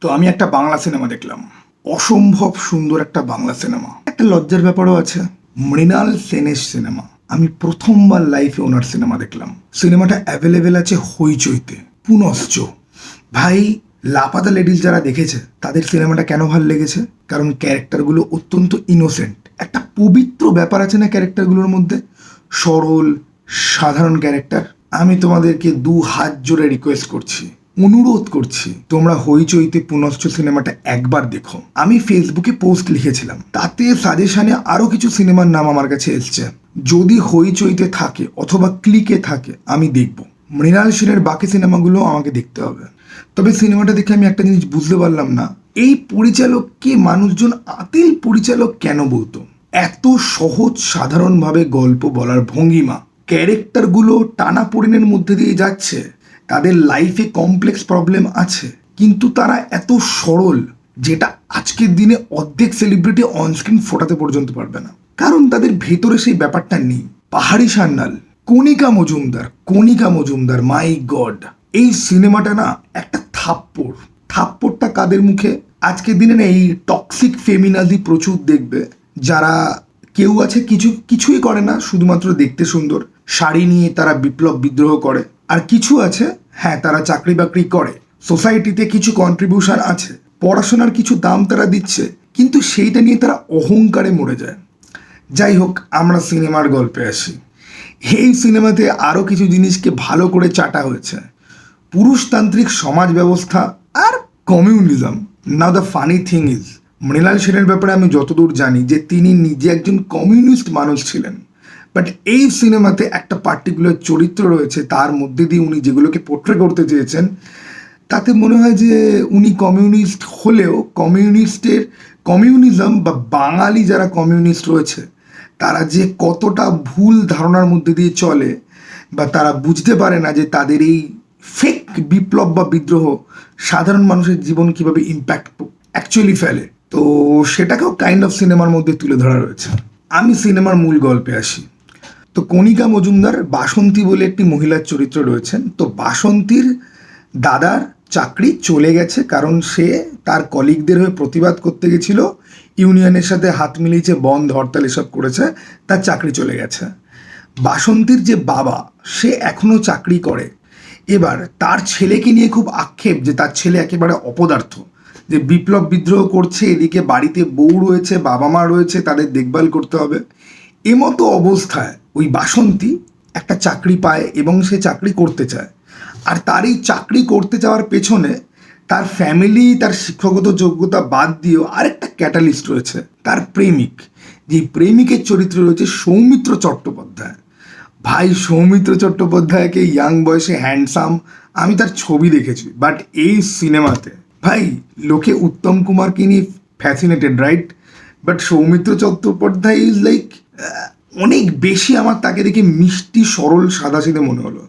তো আমি একটা বাংলা সিনেমা দেখলাম। অসম্ভব সুন্দর একটা বাংলা সিনেমা। একটা লজ্জার ব্যাপারও আছে। মৃণাল সেনের সিনেমা। আমি প্রথমবার লাইফে ওনার সিনেমা দেখলাম। সিনেমাটা অ্যাভেলেবেল আছে হইচইতে। পুনশ্চ। ভাই, লাপাতা লেডিস যারা দেখেছে, তাদের সিনেমাটা কেন ভালো লেগেছে? কারণ ক্যারেক্টারগুলো অত্যন্ত ইনোসেন্ট একটা পবিত্র ব্যাপার আছে না ক্যারেক্টারগুলোর মধ্যে? সরল, সাধারণ ক্যারেক্টার। আমি তোমাদেরকে দু হাত জোরে রিকোয়েস্ট করছি। অনুরোধ করছি, তোমরা হইচইতে পুনশ্চ সিনেমাটা একবার দেখো। আমি ফেসবুকে পোস্ট লিখেছিলাম, তাতে সাজেশনে আরও কিছু সিনেমার নাম আমার কাছে এসছে। যদি হইচইতে থাকে অথবা ক্লিকে থাকে, আমি দেখব। মৃণাল সেনের বাকি সিনেমাগুলো আমাকে দেখতে হবে। তবে সিনেমাটা দেখে আমি একটা জিনিস বুঝতে পারলাম না, এই পরিচালককে মানুষজন আতিল পরিচালক কেন বলতো? এত সহজ সাধারণভাবে গল্প বলার ভঙ্গিমা, ক্যারেক্টারগুলো টানাপোড়েনের মধ্যে দিয়ে যাচ্ছে। তাদের লাইফে কমপ্লেক্স প্রবলেম আছে, কিন্তু তারা এত সরল যেটা আজকের দিনে অর্ধেক সেলিব্রিটি অনস্ক্রিন ফোটাতে পর্যন্ত পারবে না। কারণ তাদের ভেতরে সেই ব্যাপারটা নেই। পাহাড়ি সান্যাল কণিকা মজুমদার কণিকা মজুমদার মাই গড এই সিনেমাটা না একটা থাপ্পড়। থাপ্পড়টা কাদের মুখে? আজকের দিনে না এই টক্সিক ফেমিনাজি প্রচুর দেখবে। যারা কেউ আছে, কিছু, কিছুই করে না, শুধুমাত্র দেখতে সুন্দর। শাড়ি নিয়ে তারা বিপ্লব বিদ্রোহ করে। আর কিছু আছে হ্যাঁ তারা চাকরি বাকরি করে। সোসাইটিতে কিছু কন্ট্রিবিউশন আছে। পড়াশোনার কিছু দাম তারা দিচ্ছে, কিন্তু সেইটা নিয়ে তারা অহংকারে মরে যায়। যাই হোক, আমরা সিনেমার গল্পে আসি। এই সিনেমাতে আরও কিছু জিনিসকে ভালো করে চাটা হয়েছে। পুরুষতান্ত্রিক সমাজ ব্যবস্থা আর communism now the funny thing is Mrinal সেনের ব্যাপারে আমি যতদূর জানি যে তিনি নিজে একজন কমিউনিস্ট মানুষ ছিলেন। বাট এই সিনেমাতে একটা পার্টিকুলার চরিত্র রয়েছে, তার মধ্যে দিয়ে উনি যেগুলোকে পোট্রে করতে চেয়েছেন, তাতে মনে হয় যে উনি কমিউনিস্ট হলেও কমিউনিস্টের কমিউনিজম বা বাঙালি যারা কমিউনিস্ট রয়েছে, তারা যে কতটা ভুল ধারণার মধ্যে দিয়ে চলে বা তারা বুঝতে পারে না যে তাদের এই ফেক বিপ্লব বা বিদ্রোহ সাধারণ মানুষের জীবন কীভাবে ইম্প্যাক্ট অ্যাকচুয়ালি ফেলে। তো সেটাকেও কাইন্ড অফ সিনেমার মধ্যে তুলে ধরা রয়েছে। আমি সিনেমার মূল গল্পে আসি। তো কণিকা মজুমদার বাসন্তী বলে একটি মহিলার চরিত্র রয়েছেন। তো বাসন্তীর দাদার চাকরি চলে গেছে কারণ সে তার কলিগদের হয়ে প্রতিবাদ করতে গেছিল। ইউনিয়নের সাথে হাত মিলিয়েছে বন্ধ হরতাল এসব করেছে, তার চাকরি চলে গেছে। বাসন্তীর যে বাবা, সে এখনও চাকরি করে। এবার তার ছেলেকে নিয়ে খুব আক্ষেপ যে তার ছেলে একেবারে অপদার্থ। যে বিপ্লব বিদ্রোহ করছে, এদিকে বাড়িতে বউ রয়েছে বাবা মা রয়েছে, তাদের দেখভাল করতে হবে। এমতো অবস্থায় ওই বাসন্তী একটা চাকরি পায় এবং সে চাকরি করতে চায়। আর তার এই চাকরি করতে যাওয়ার পেছনে তার ফ্যামিলি তার শিক্ষাগত যোগ্যতা বাদ দিয়েও আরেকটা ক্যাটালিস্ট রয়েছে, তার প্রেমিক। যে প্রেমিকের চরিত্র রয়েছে সৌমিত্র চট্টোপাধ্যায়। ভাই সৌমিত্র চট্টোপাধ্যায়কে ইয়াং বয়সে হ্যান্ডসাম আমি তার ছবি দেখেছি বাট এই সিনেমাতে। ভাই, লোকে উত্তম কুমারকে নিয়ে fascinated right but Soumitra Chattopadhyay is like অনেক বেশি আমার তাকে দেখে মিষ্টি, সরল, সাদাসিধে মনে হলো।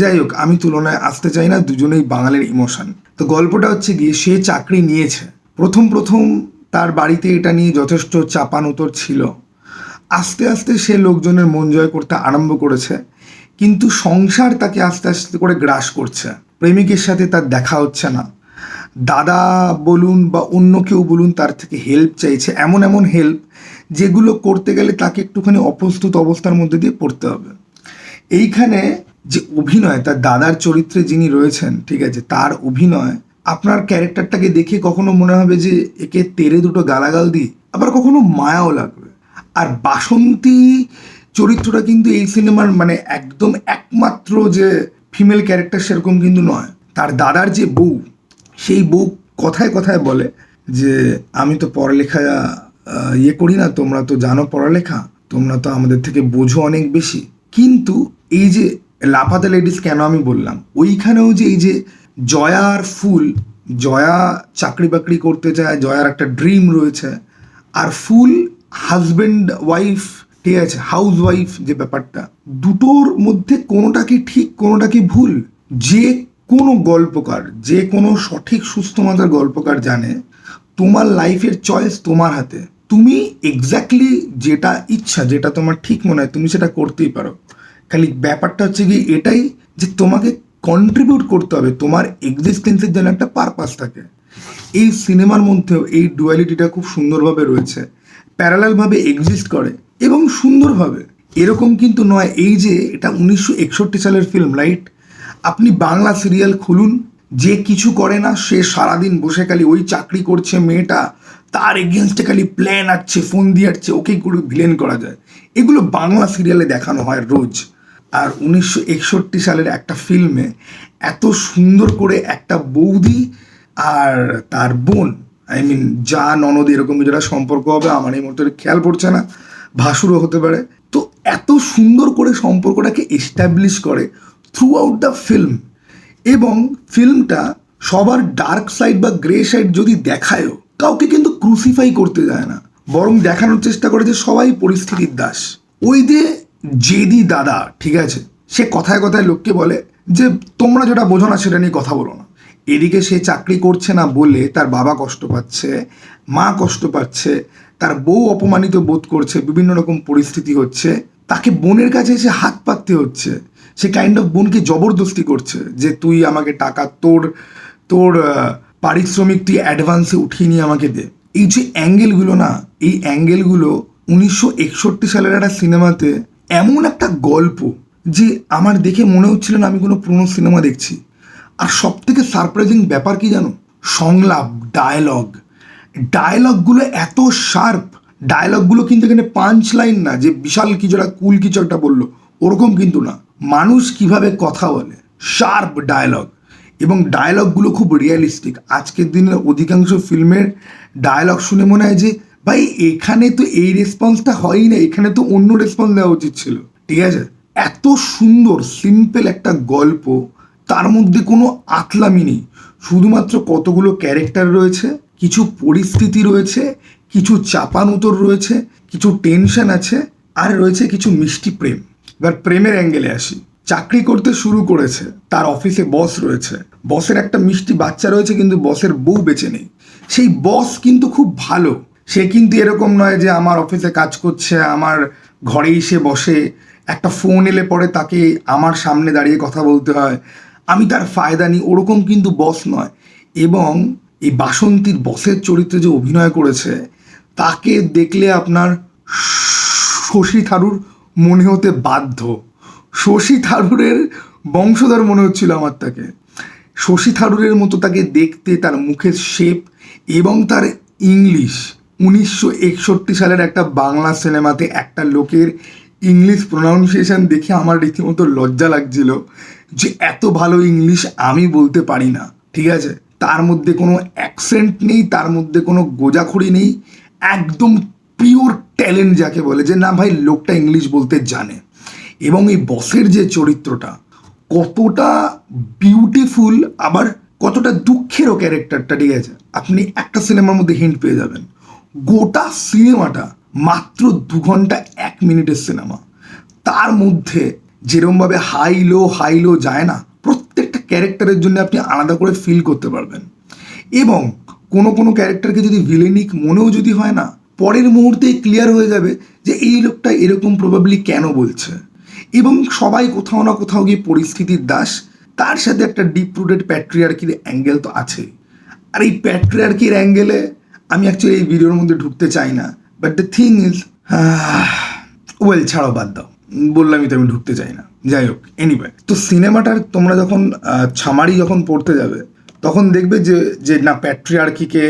যাই হোক, আমি তুলনায় আসতে চাই না, দুজনেই বাঙালির ইমোশন। তো গল্পটা হচ্ছে গিয়ে সে চাকরি নিয়েছে। প্রথম প্রথম তার বাড়িতে এটা নিয়ে যথেষ্ট চাপানোতর ছিল। আস্তে আস্তে সে লোকজনের মন জয় করতে আরম্ভ করেছে, কিন্তু সংসার তাকে আস্তে আস্তে করে গ্রাস করছে। প্রেমিকের সাথে তার দেখা হচ্ছে না। দাদা বলুন বা অন্য কেউ বলুন তার থেকে হেল্প চাইছে। এমন এমন হেল্প যেগুলো করতে গেলে তাকে একটুখানি অপ্রস্তুত অবস্থার মধ্যে দিয়ে পড়তে হবে। এইখানে যে অভিনয়, তার দাদার চরিত্রে যিনি রয়েছেন, ঠিক আছে, তার অভিনয়, আপনার ক্যারেক্টারটাকে দেখে কখনো মনে হবে যে একে তেরে দুটো গালাগাল দিই, আবার কখনো মায়াও লাগবে। আর বাসন্তী চরিত্রটা কিন্তু এই সিনেমার মানে একদম একমাত্র যে ফিমেল ক্যারেক্টার সেরকম কিন্তু নয়। তার দাদার যে বউ, সেই বউ কথায় কথায় বলে যে, আমি তো পড়ালেখা ইয়ে করি না, তোমরা তো জানো পড়ালেখা, তোমরা তো আমাদের থেকে বোঝো অনেক বেশি। কিন্তু এই যে লাফাতে লেডিস কেন আমি বললাম? ওইখানেও যে এই যে জয়ার ফুল, জয়া চাকরি বাকরি করতে চায়, জয়ার একটা ড্রিম রয়েছে, আর ফুল হাজব্যান্ড ওয়াইফ ঠিক আছে হাউস ওয়াইফ যে ব্যাপারটা, দুটোর মধ্যে কোনোটা কি ঠিক, কোনোটা কি ভুল? যে কোনো গল্পকার, যে কোনো সঠিক সুস্থ মাতার গল্পকার জানে, তোমার লাইফের চয়েস তোমার হাতে। তুমি এক্স্যাক্টলি যেটা ইচ্ছা, যেটা তোমার ঠিক মনে হয়, তুমি সেটা করতেই পারো। খালি ব্যাপারটা হচ্ছে কি এটাই যে তোমাকে কন্ট্রিবিউট করতে হবে, তোমার এক্সিস্টেন্সের জন্য একটা পারপাস থাকে। এই সিনেমার মধ্যেও এই ডুয়ালিটিটা খুব সুন্দরভাবে রয়েছে। প্যারালালভাবে এক্সিস্ট করে এবং সুন্দরভাবে। এরকম কিন্তু নয়, এই যে এটা উনিশশো একষট্টি সালের ফিল্ম রাইট আপনি বাংলা সিরিয়াল খুলুন যে কিছু করে না, সে সারাদিন বসে খালি ওই চাকরি করছে মেয়েটা, তার এগেনস্টে খালি প্ল্যান আসছে ফোন দিয়ে আসছে ওকে করে ভিলেন করা যায়। এগুলো বাংলা সিরিয়ালে দেখানো হয় রোজ। আর উনিশশো একষট্টি সালের একটা ফিল্মে এত সুন্দর করে একটা বৌদি আর তার বোন আই মিন যা ননদ এরকম যেটা সম্পর্ক হবে, আমার এই মুহূর্তে খেয়াল পড়ছে না, ভাসুরও হতে পারে। তো এত সুন্দর করে সম্পর্কটাকে এস্টাবলিশ করে থ্রু আউট দ্য ফিল্ম এবং ফিল্মটা সবার ডার্ক সাইড বা গ্রে সাইড যদি দেখায়ও, কাউকে কিন্তু ক্রুসিফাই করতে যায় না। বরং দেখানোর চেষ্টা করে যে সবাই পরিস্থিতির দাস। ওই যে জেদি দাদা, ঠিক আছে? সে কথায় কথায় লোককে বলে যে, তোমরা যেটা বোঝো না সেটা নিয়ে কথা বলো না। এদিকে সে চাকরি করছে না বলে তার বাবা কষ্ট পাচ্ছে, মা কষ্ট পাচ্ছে, তার বউ অপমানিত বোধ করছে, বিভিন্ন রকম পরিস্থিতি হচ্ছে, তাকে বোনের কাছে এসে হাত পাততে হচ্ছে। সে কাইন্ড অফ বোনকে জবরদস্তি করছে যে তুই আমাকে টাকা তোর তোর পারিশ্রমিক তুই অ্যাডভান্সে উঠিয়ে নিয়ে আমাকে দে। এই যে অ্যাঙ্গেলগুলো না, এই অ্যাঙ্গেলগুলো উনিশশো একষট্টি সালের একটা সিনেমাতে এমন একটা গল্প যে আমার দেখে মনে হচ্ছিল না আমি কোনো পুরনো সিনেমা দেখছি। আর সব থেকে সারপ্রাইজিং ব্যাপার কি জানো? সংলাপ ডায়লগ ডায়লগগুলো এত শার্প ডায়লগগুলো কিন্তু এখানে পাঞ্চ লাইন না, যে বিশাল কিছু একটা কুল কিছু একটা বলল। ওরকম কিন্তু না। মানুষ কীভাবে কথা বলে? Sharp dialogue. এবং ডায়লগগুলো খুব রিয়েলিস্টিক। আজকের দিনের অধিকাংশ ফিল্মের ডায়লগ শুনে মনে হয় যে, ভাই, এখানে তো এই রেসপন্সটা হয়ই না, এখানে তো অন্য রেসপন্স দেওয়া উচিত ছিল। ঠিক আছে? এত সুন্দর, সিম্পল একটা গল্প, তার মধ্যে কোনো আতলামি নেই। শুধুমাত্র কতগুলো ক্যারেক্টার রয়েছে, কিছু পরিস্থিতি রয়েছে, কিছু চাপানুতর রয়েছে, কিছু টেনশন আছে, আর রয়েছে কিছু মিষ্টি প্রেম। এবার প্রেমের অ্যাঙ্গেলে আসি। চাকরি করতে শুরু করেছে, তার অফিসে বস রয়েছে। বসের একটা মিষ্টি বাচ্চা রয়েছে, কিন্তু বসের বউ বেঁচে নেই। সেই বস কিন্তু খুব ভালো। সে কিন্তু এরকম নয় যে আমার অফিসে কাজ করছে, আমার ঘরে এসে বসে। একটা ফোন এলে পরে তাকে আমার সামনে দাঁড়িয়ে কথা বলতে হয়। আমি তার ফায়দা নিই, ওরকম কিন্তু বস নয়। এবং এই বাসন্তীর বসের চরিত্রে যে অভিনয় করেছে, তাকে দেখলে আপনার শশী থারুর মনে হতে বাধ্য। শশী থারুরের বংশধর মনে হচ্ছিল আমার তাকে। শশী থারুরের মতো তাকে দেখতে তার মুখের শেপ এবং তার ইংলিশ উনিশশো একষট্টি সালের একটা বাংলা সিনেমাতে একটা লোকের ইংলিশ প্রোনাউন্সিয়েশন দেখে আমার রীতিমতো লজ্জা লাগছিল যে এত ভালো ইংলিশ আমি বলতে পারি না, ঠিক আছে? তার মধ্যে কোনো অ্যাকসেন্ট নেই, তার মধ্যে কোনো গোজাখড়ি নেই, একদম পিওর ট্যালেন্ট যাকে বলে যে, না ভাই, লোকটা ইংলিশ বলতে জানে। এবং এই বসের যে চরিত্রটা, কতটা বিউটিফুল আবার কতটা দুঃখেরও ক্যারেক্টারটা ঠিক আছে? আপনি একটা সিনেমার মধ্যে হিন্ট পেয়ে যাবেন। গোটা সিনেমাটা মাত্র দু ঘণ্টা এক মিনিটের সিনেমা তার মধ্যে যেরমভাবে হাই লো হাই লো যায় না, প্রত্যেকটা ক্যারেক্টারের জন্য আপনি আলাদা করে ফিল করতে পারবেন। এবং কোনো কোনো ক্যারেক্টারকে যদি ভিলেনিক মনেও যদি হয় না পরের মুহূর্তেই ক্লিয়ার হয়ে যাবে যে এই লোকটা এরকম প্রবাবলি কেন বলছে। এবং সবাই কোথাও না কোথাও গিয়ে পরিস্থিতির দাস। তার সাথে একটা ডিপ রুটেড প্যাট্রিয়ার্কির অ্যাঙ্গেল তো আছেই আর এই প্যাট্রিয়ার্কির অ্যাঙ্গেলে আমি অ্যাকচুয়ালি এই ভিডিওর মধ্যে ঢুকতে চাই না। But the thing is well ছাড়াও বাদ দাও। বললামই তো আমি ঢুকতে চাই না। যাই হোক এনিওয়ে তো সিনেমাটার তোমরা যখন ছামারি যখন পড়তে যাবে, তখন দেখবে যে যে না প্যাট্রিয়ার্কিকে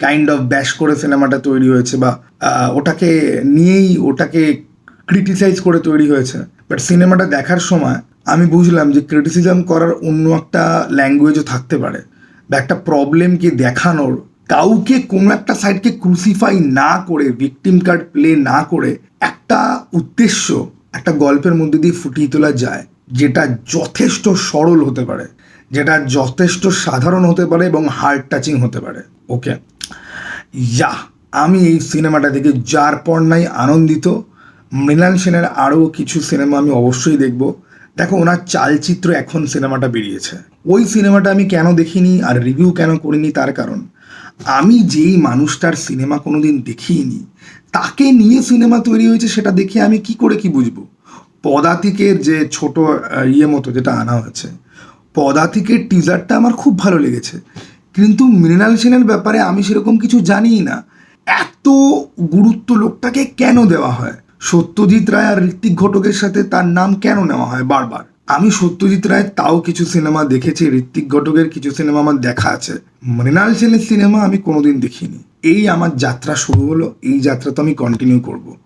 কাইন্ড অফ ব্যাশ করে সিনেমাটা তৈরি হয়েছে বা ওটাকে নিয়েই ওটাকে ক্রিটিসাইজ করে তৈরি হয়েছে। বাট সিনেমাটা দেখার সময় আমি বুঝলাম যে ক্রিটিসিজম করার অন্য একটা ল্যাঙ্গুয়েজও থাকতে পারে। বা একটা প্রবলেমকে দেখানোর, কাউকে কোনো একটা সাইডকে ক্রুসিফাই না করে ভিকটিম কার্ড প্লে না করে একটা উদ্দেশ্য, একটা গল্পের মধ্যে দিয়ে ফুটিয়ে তোলা যায়, যেটা যথেষ্ট সরল হতে পারে, যেটা যথেষ্ট সাধারণ হতে পারে এবং হার্ট টাচিং হতে পারে। ওকে ইয়া, আমি এই সিনেমাটা দেখে যার পর নাই আনন্দিত। মৃণাল সেনের আরও কিছু সিনেমা আমি অবশ্যই দেখব। দেখো, ওনার চালচিত্র এখন সিনেমাটা বেরিয়েছে। ওই সিনেমাটা আমি কেন দেখিনি আর রিভিউ কেন করিনি তার কারণ, আমি যেই মানুষটার সিনেমা কোনোদিন দেখিনি, তাকে নিয়ে সিনেমা তৈরি হয়েছে সেটা দেখে আমি কি করে কি বুঝব? পদাতিকের যে ছোট ইয়ে মতো যেটা আনা হয়েছে, পদাতিকের টিজারটা আমার খুব ভালো লেগেছে। কিন্তু মৃণাল সেনের ব্যাপারে আমি সেরকম কিছু জানিই না। এত গুরুত্ব লোকটাকে কেন দেওয়া হয়? সত্যজিৎ রায় আর ঋত্বিক ঘটকের সাথে তার নাম কেন নেওয়া হয় বারবার? আমি সত্যজিৎ রায় তাও কিছু সিনেমা দেখেছি, ঋত্বিক ঘটকের কিছু সিনেমা আমার দেখা আছে। মৃণাল সেনের সিনেমা আমি কোনোদিন দেখিনি। এই আমার যাত্রা শুরু হলো, এই যাত্রা তো আমি কন্টিনিউ করব।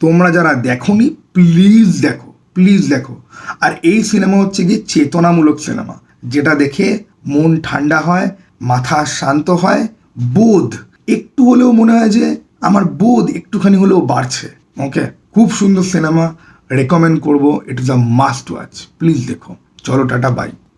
তোমরা যারা দেখোনি প্লিজ দেখো প্লিজ দেখো। আর এই সিনেমা হচ্ছে গিয়ে চেতনামূলক সিনেমা, যেটা দেখে মন ঠান্ডা হয় মাথা শান্ত হয়, বোধ, একটু হলেও মনে হয় যে আমার বোধ একটুখানি হলেও বাড়ছে। ওকে খুব সুন্দর সিনেমা রেকমেন্ড করব it is a must watch please দেখো। চলো, টাটা বাই